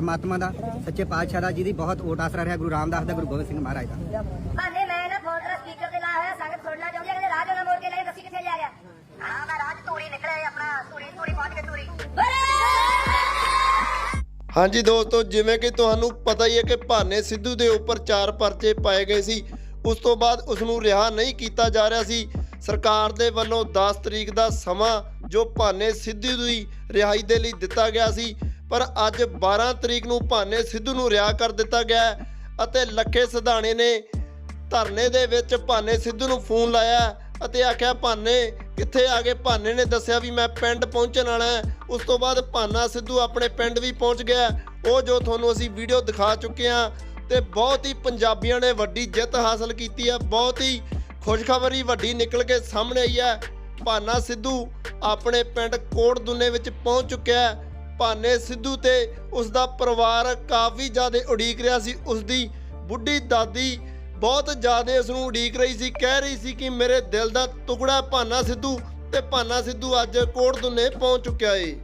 ਪਰਮਾਤਮਾ ਦਾ ਸੱਚੇ ਪਾਤਸ਼ਾਹ ਦਾ ਜਿਹਦੀ ਬਹੁਤ ਓਟ ਆਸਰਾ ਰਿਹਾ ਗੁਰੂ ਰਾਮਦਾਸ ਦਾ ਗੁਰੂ ਗੋਬਿੰਦ ਸਿੰਘ ਮਹਾਰਾਜ ਦਾ। ਭਾਨੇ ਮੈਂ ਨਾ ਫੋਨ ਤੇਰਾ ਸਪੀਕਰ ਤੇ ਲਾਇਆ ਹੋਇਆ ਸੰਗਤ ਸੁਣਨਾ ਚਾਹੁੰਦੀ ਹੈ ਕਹਿੰਦੇ ਰਾਜ ਉਹਨਾਂ ਮੋੜ ਕੇ ਲੈ ਦੱਸੀ ਕਿੱਥੇ ਜਾ ਰਿਹਾ ਹਾਂ ਮੈਂ ਰਾਜ ਤੂੜੀ ਨਿਕਲਿਆ ਆਪਣਾ ਤੂੜੀ ਤੂੜੀ ਪਹੁੰਚ ਕੇ ਤੂੜੀ ਹਾਂਜੀ ਦੋਸਤੋ ਜਿਵੇਂ ਕਿ ਤੁਹਾਨੂੰ ਪਤਾ ਹੀ ਹੈ ਕਿ ਭਾਨੇ ਸਿੱਧੂ ਦੇ ਉੱਪਰ ਚਾਰ ਪਰਚੇ ਪਾਏ ਗਏ ਸੀ। ਉਸ ਤੋਂ ਬਾਅਦ ਉਸ ਨੂੰ ਰਿਹਾ ਨਹੀਂ ਕੀਤਾ ਜਾ ਰਿਹਾ ਸੀ। ਸਰਕਾਰ ਦੇ ਵੱਲੋਂ 10 ਤਰੀਕ ਦਾ ਸਮਾਂ ਜੋ ਭਾਨੇ ਸਿੱਧੂ ਦੀ ਰਿਹਾਈ ਦੇ ਲਈ ਦਿੱਤਾ ਗਿਆ ਸੀ ਪਰ ਅੱਜ 12 ਤਰੀਕ ਨੂੰ ਭਾਨੇ ਸਿੱਧੂ ਨੂੰ ਰਿਹਾ ਕਰ ਦਿੱਤਾ ਗਿਆ ਅਤੇ ਲੱਖੇ ਸਿਧਾਣੇ ਨੇ ਧਰਨੇ ਦੇ ਵਿੱਚ ਭਾਨੇ ਸਿੱਧੂ ਨੂੰ ਫੋਨ ਲਾਇਆ ਅਤੇ ਆਖਿਆ, ਭਾਨੇ, ਕਿੱਥੇ ਆ ਗਏ? ਭਾਨੇ ਨੇ ਦੱਸਿਆ ਵੀ ਮੈਂ ਪਿੰਡ ਪਹੁੰਚਣ ਵਾਲਾ ਉਸ ਤੋਂ ਬਾਅਦ ਭਾਨਾ ਸਿੱਧੂ ਆਪਣੇ ਪਿੰਡ ਵੀ ਪਹੁੰਚ ਗਿਆ ਉਹ ਜੋ ਤੁਹਾਨੂੰ ਅਸੀਂ ਵੀਡੀਓ ਦਿਖਾ ਚੁੱਕੇ ਹਾਂ ਤੇ ਬਹੁਤ ਹੀ ਪੰਜਾਬੀਆਂ ਨੇ ਵੱਡੀ ਜਿੱਤ ਹਾਸਲ ਕੀਤੀ ਹੈ। ਬਹੁਤ ਹੀ ਖੁਸ਼ਖਬਰੀ ਵੱਡੀ ਨਿਕਲ ਕੇ ਸਾਹਮਣੇ ਆਈ ਹੈ। ਭਾਨਾ ਸਿੱਧੂ ਆਪਣੇ ਪਿੰਡ ਕੋਟ ਦੁੰਨੇ ਵਿੱਚ ਪਹੁੰਚ ਚੁੱਕਿਆ ਹੈ। ਭਾਨੇ ਸਿੱਧੂ ਤੇ ਉਸ ਦਾ ਪਰਿਵਾਰ ਕਾਫੀ ਜ਼ਿਆਦਾ ਉਡੀਕ ਰਿਹਾ ਸੀ। ਉਸ ਦੀ ਬੁੱਢੀ ਦਾਦੀ ਬਹੁਤ ਜ਼ਿਆਦਾ ਉਸ ਨੂੰ ਉਡੀਕ ਰਹੀ ਸੀ। ਕਹਿ ਰਹੀ ਸੀ ਕਿ ਮੇਰੇ ਦਿਲ ਦਾ ਟੁਕੜਾ ਭਾਨਾ ਸਿੱਧੂ ਤੇ ਭਾਨਾ ਸਿੱਧੂ ਅੱਜ ਕੋਟ ਦੁੰਨੇ ਪਹੁੰਚ ਚੁੱਕਿਆ ਏ।